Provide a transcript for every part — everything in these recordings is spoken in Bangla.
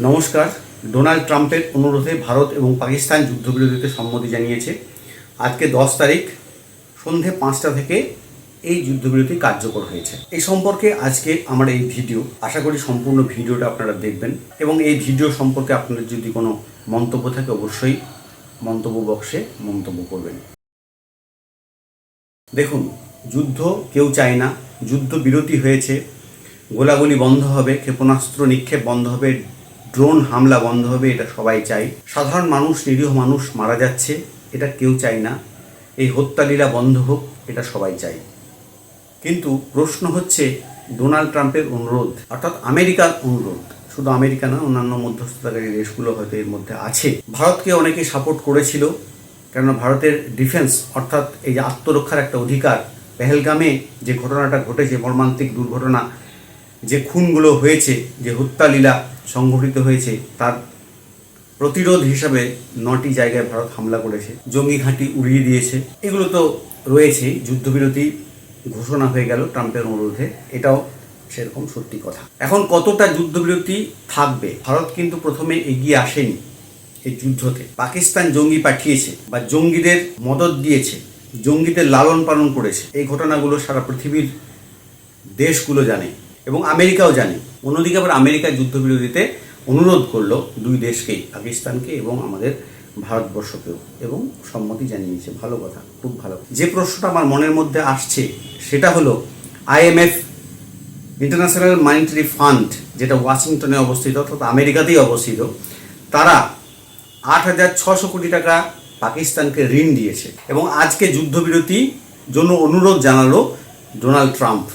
নমস্কার। ডোনাল্ড ট্রাম্পের অনুরোধে ভারত এবং পাকিস্তান যুদ্ধবিরতিতে সম্মতি জানিয়েছে। আজকে দশ তারিখ, সন্ধে পাঁচটা থেকে এই যুদ্ধবিরতি কার্যকর হয়েছে। এই সম্পর্কে আজকে আমার এই ভিডিও, আশা করি সম্পূর্ণ ভিডিওটা আপনারা দেখবেন। এবং এই ভিডিও সম্পর্কে আপনাদের যদি কোনো মন্তব্য থাকে, অবশ্যই মন্তব্য বক্সে মন্তব্য করবেন। দেখুন, যুদ্ধ কেউ চায় না। যুদ্ধ বিরতি হয়েছে। গোলাগুলি বন্ধ হবে, ক্ষেপণাস্ত্র নিক্ষেপ বন্ধ হবে ড্রোন হামলা বন্ধ হবে, এটা সবাই চাই সাধারণ মানুষ, নিরীহ মানুষ মারা যাচ্ছে, এটা কেউ চায় না। এই হত্যালীলা বন্ধ হোক, এটা সবাই চাই কিন্তু প্রশ্ন হচ্ছে ডোনাল্ড ট্রাম্পের অনুরোধ, অর্থাৎ আমেরিকার অনুরোধ। শুধু আমেরিকা না, অন্যান্য মধ্যস্থতাকারী দেশগুলো হয়তো এর মধ্যে আছে। ভারতকে অনেকে সাপোর্ট করেছিল, কেননা ভারতের ডিফেন্স অর্থাৎ এই যে আত্মরক্ষার একটা অধিকার, পেহেলগামে যে ঘটনাটা ঘটেছে, মর্মান্তিক দুর্ঘটনা যে খুনগুলো হয়েছে, যে হত্যালীলা সংঘটিত হয়েছে, তার প্রতিরোধ হিসাবে নটি জায়গায় ভারত হামলা করেছে। জঙ্গি ঘাঁটি উড়িয়ে দিয়েছে। এগুলো তো রয়েছেই যুদ্ধবিরতি ঘোষণা হয়ে গেল ট্রাম্পের অনুরোধে। এটাও সেরকম সত্যি কথা। এখন কতটা যুদ্ধবিরতি থাকবে? ভারত কিন্তু প্রথমে এগিয়ে আসেনি এই যুদ্ধতে। পাকিস্তান জঙ্গি পাঠিয়েছে বা জঙ্গিদের মদত দিয়েছে, জঙ্গিদের লালন পালন করেছে। এই ঘটনাগুলো সারা পৃথিবীর দেশগুলো জানে। এবং আমেরিকাও জানে। অন্যদিকে আবার আমেরিকা যুদ্ধবিরতিতে অনুরোধ করল দুই দেশকেই, পাকিস্তানকে এবং আমাদের ভারতবর্ষকেও এবং সম্মতি জানিয়েছে। ভালো কথা, খুব ভালো। যে প্রশ্নটা আমার মনের মধ্যে আসছে, সেটা হলো আইএমএফ ইন্টারন্যাশনাল মানিটারি ফান্ড, যেটা ওয়াশিংটনে অবস্থিত, অর্থাৎ আমেরিকাতেই অবস্থিত, তারা আট হাজার ছশো কোটি টাকা পাকিস্তানকে ঋণ দিয়েছে। এবং আজকে যুদ্ধবিরতি জন্য অনুরোধ জানালো ডোনাল্ড ট্রাম্প।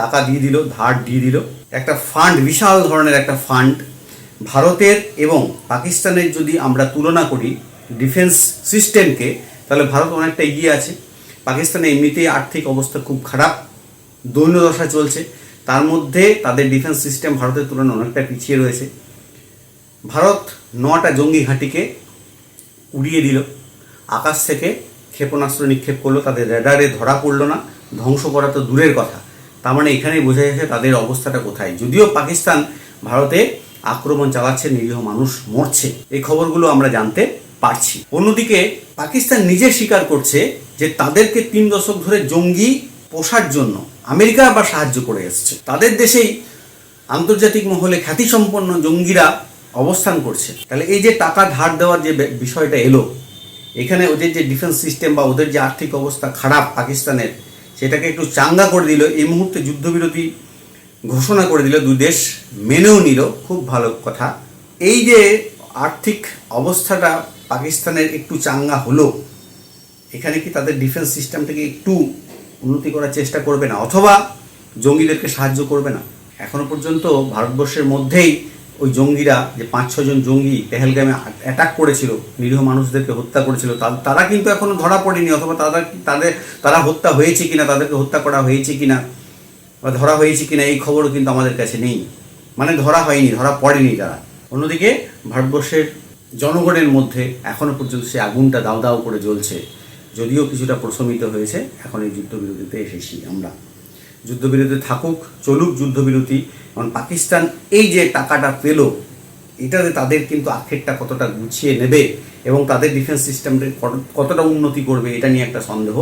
টাকা দিয়ে দিল, ধার দিয়ে দিল। একটা ফান্ড বিশাল ধরনের একটা ফান্ড ভারতের এবং পাকিস্তানের যদি আমরা তুলনা করি ডিফেন্স সিস্টেমকে তাহলে ভারত অনেকটা এগিয়ে আছে। পাকিস্তানে এমনিতেই আর্থিক অবস্থা খুব খারাপ দৈন্যদশা চলছে। তার মধ্যে তাদের ডিফেন্স সিস্টেম ভারতের তুলনায় অনেকটা পিছিয়ে রয়েছে। ভারত নটা জঙ্গি ঘাঁটিকে উড়িয়ে দিল। আকাশ থেকে ক্ষেপণাস্ত্র নিক্ষেপ করল, তাদের রেডারে ধরা পড়ল না। ধ্বংস করা তো দূরের কথা। তার মানে এখানেই বোঝা যাচ্ছে তাদের অবস্থাটা কোথায়। যদিও পাকিস্তান ভারতে আক্রমণ চালাচ্ছে, নিরীহ মানুষ মরছে, এই খবরগুলো আমরা জানতে পারছি। অন্যদিকে পাকিস্তান নিজে স্বীকার করছে যে তাদেরকে তিন দশক ধরে জঙ্গি পোষার জন্য আমেরিকা আবার সাহায্য করে এসছে। তাদের দেশেই আন্তর্জাতিক মহলে খ্যাতিসম্পন্ন জঙ্গিরা অবস্থান করছে। তাহলে এই যে টাকা ধার দেওয়ার যে বিষয়টা এলো, এখানে ওদের যে ডিফেন্স সিস্টেম বা ওদের যে আর্থিক অবস্থা খারাপ পাকিস্তানের সেটাকে একটু চাঙ্গা করে দিল। এই মুহূর্তে যুদ্ধবিরতি ঘোষণা করে দিল। দুই দেশ মেনেও নিল। খুব ভালো কথা। এই যে আর্থিক অবস্থাটা পাকিস্তানের একটু চাঙ্গা হলো, এখানে কি তাদের ডিফেন্স সিস্টেমটাকে একটু উন্নতি করার চেষ্টা করবে না? অথবা জঙ্গিদেরকে সাহায্য করবে না? এখনও পর্যন্ত ভারতবর্ষের মধ্যেই ওই জঙ্গিরা, যে পাঁচ ছজন জঙ্গি পেহেলগামে অ্যাটাক করেছিল, নিরীহ মানুষদেরকে হত্যা করেছিল তারা কিন্তু এখনও ধরা পড়েনি, অথবা তারা তাদের, তারা হত্যা হয়েছে কিনা, তাদেরকে হত্যা করা হয়েছে কিনা, বা ধরা হয়েছে কিনা, এই খবরও কিন্তু আমাদের কাছে নেই। মানে ধরা হয়নি, ধরা পড়েনি তারা। অন্যদিকে ভারতবর্ষের জনগণের মধ্যে এখনও পর্যন্ত সে আগুনটা দাও দাও করে জ্বলছে, যদিও কিছুটা প্রশমিত হয়েছে, এখন এই যুদ্ধবিরতিতে এসেছি আমরা। যুদ্ধবিরতি থাকুক, চলুক যুদ্ধবিরতি, কারণ পাকিস্তান এই যে টাকাটা পেল এটাতে তাদের কিন্তু আখেরটা কতটা গুছিয়ে নেবে এবং তাদের ডিফেন্স সিস্টেমটা কতটা উন্নতি করবে, এটা নিয়ে একটা সন্দেহ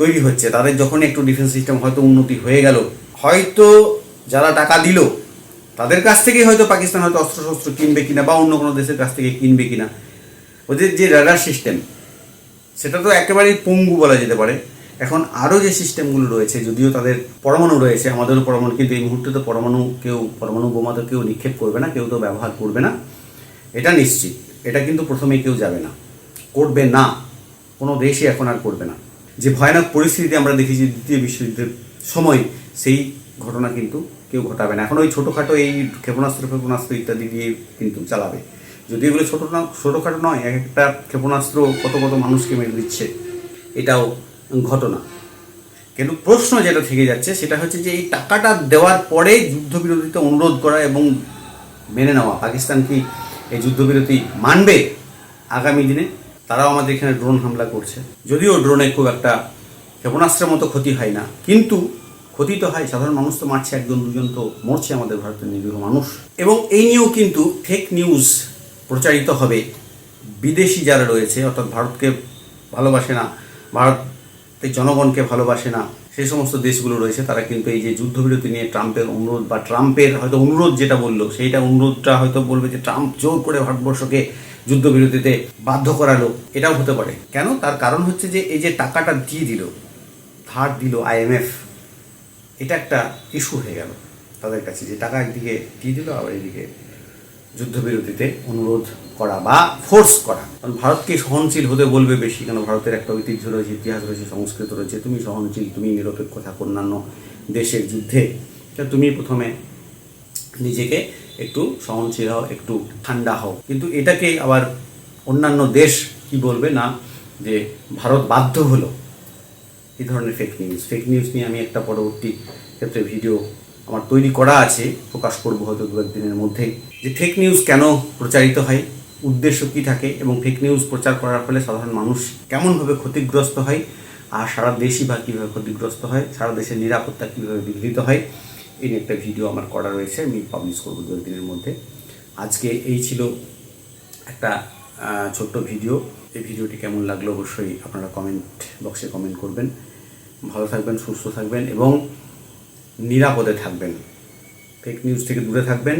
তৈরি হচ্ছে। তাদের যখন একটু ডিফেন্স সিস্টেম হয়তো উন্নতি হয়ে গেল, হয়তো যারা টাকা দিল, তাদের কাছ থেকেই হয়তো পাকিস্তান হয়তো অস্ত্রশস্ত্র কিনবে কিনা বা অন্য কোনো দেশের কাছ থেকে কিনবে কিনা। ওদের যে রাডার সিস্টেম সেটা তো একেবারেই পঙ্গু বলা যেতে পারে। এখন আরও যে সিস্টেমগুলো রয়েছে, যদিও তাদের পরমাণু রয়েছে, আমাদেরও পরমাণু, কিন্তু এই মুহূর্তে তো পরমাণু কেউ, পরমাণু বোমা তো কেউ নিক্ষেপ করবে না, কেউ তো ব্যবহার করবে না। এটা নিশ্চিত, এটা কিন্তু প্রথমেই কেউ যাবে না, করবে না, কোনো দেশই এখন আর করবে না। যে ভয়ানক পরিস্থিতি আমরা দেখেছি দ্বিতীয় বিশ্বযুদ্ধের সময়, সেই ঘটনা কিন্তু কেউ ঘটাবে না। এখন ওই ছোটোখাটো এই ক্ষেপণাস্ত্র ক্ষেপণাস্ত্র ইত্যাদি দিয়ে কিন্তু চালাবে। যদি এগুলো ছোটো না, ছোটোখাটো নয় এক একটা ক্ষেপণাস্ত্র কত কত মানুষকে মেরে দিচ্ছে, এটাও ঘটনা। কিন্তু প্রশ্ন যেটা থেকে যাচ্ছে, সেটা হচ্ছে যে এই টাকাটা দেওয়ার পরে যুদ্ধবিরতিতে অনুরোধ করা এবং মেনে নেওয়া, পাকিস্তান কি এই যুদ্ধবিরতি মানবে? আগামী দিনে তারাও আমাদের এখানে ড্রোন হামলা করছে। যদিও ড্রোনে খুব একটা ক্ষেপণাস্ত্রের মতো ক্ষতি হয় না, কিন্তু ক্ষতি তো হয়, সাধারণ মানুষ তো মারছে, একজন, দুজন তো মরছে আমাদের ভারতের নিরীহ মানুষ। এবং এই নিয়েও কিন্তু ফেক নিউজ প্রচারিত হবে। বিদেশি যারা রয়েছে, অর্থাৎ ভারতকে ভালোবাসে না ভারতের জনগণকে ভালোবাসে না, সেই সমস্ত দেশগুলো রয়েছে, তারা কিন্তু এই যে যুদ্ধবিরতি নিয়ে ট্রাম্পের অনুরোধ বা ট্রাম্পের হয়তো অনুরোধ যেটা বলল, সেইটা অনুরোধটা হয়তো বলবে যে ট্রাম্প জোর করে ভারতবর্ষকে যুদ্ধবিরতিতে বাধ্য করালো, এটাও হতে পারে। কেন? তার কারণ হচ্ছে যে এই যে টাকাটা দিয়ে দিল, ধার দিল আইএমএফ এটা একটা ইস্যু হয়ে গেল তাদের কাছে, যে টাকা একদিকে দিয়ে দিল, আবার এদিকে যুদ্ধবিরতিতে অনুরোধ করা বা ফোর্স করা। কারণ ভারতকে সহনশীল হতে বলবে বেশি, কেন ভারতের একটা ঐতিহ্য রয়েছে, ইতিহাস রয়েছে, সংস্কৃত রয়েছে, তুমি সহনশীল, তুমি নিরপেক্ষ থাকো অন্যান্য দেশের যুদ্ধে। তা তুমি প্রথমে নিজেকে একটু সহনশীল হও, একটু ঠান্ডা হও। কিন্তু এটাকে আবার অন্যান্য দেশ কি বলবে না, যে ভারত বাধ্য হলো। এই ধরনের ফেক নিউজ ফেক নিউজ নিয়ে আমি একটা পরবর্তী ক্ষেত্রে ভিডিও আমার তৈরি করা আছে, প্রকাশ করব হয়তো দু একদিনের মধ্যেই, যে ফেক নিউজ কেন প্রচারিত হয়, উদ্দেশ্য কী থাকে এবং ফেক নিউজ প্রচার করার ফলে সাধারণ মানুষ কেমনভাবে ক্ষতিগ্রস্ত হয়, আর সারা দেশই বা কীভাবে ক্ষতিগ্রস্ত হয়, সারা দেশের নিরাপত্তা কীভাবে বিঘ্নিত হয়, এই নিয়ে একটা ভিডিও আমার করা রয়েছে, আমি পাবলিশ করব দু একদিনের মধ্যে। আজকে এই ছিল একটা ছোট্ট ভিডিও এই ভিডিওটি কেমন লাগল অবশ্যই আপনারা কমেন্ট বক্সে কমেন্ট করবেন। ভালো থাকবেন, সুস্থ থাকবেন এবং নিরাপদে থাকবেন। ফেক নিউজ থেকে দূরে থাকবেন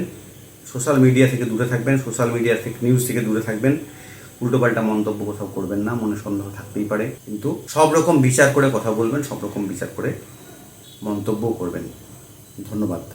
সোশ্যাল মিডিয়া থেকে দূরে থাকবেন সোশ্যাল মিডিয়ার ফেক নিউজ থেকে দূরে থাকবেন। উল্টোপাল্টা মন্তব্য কোথাও করবেন না, মনে সন্দেহ থাকতেই পারে। কিন্তু সব রকম বিচার করে কথা বলবেন, সব রকম বিচার করে মন্তব্য করবেন। ধন্যবাদ।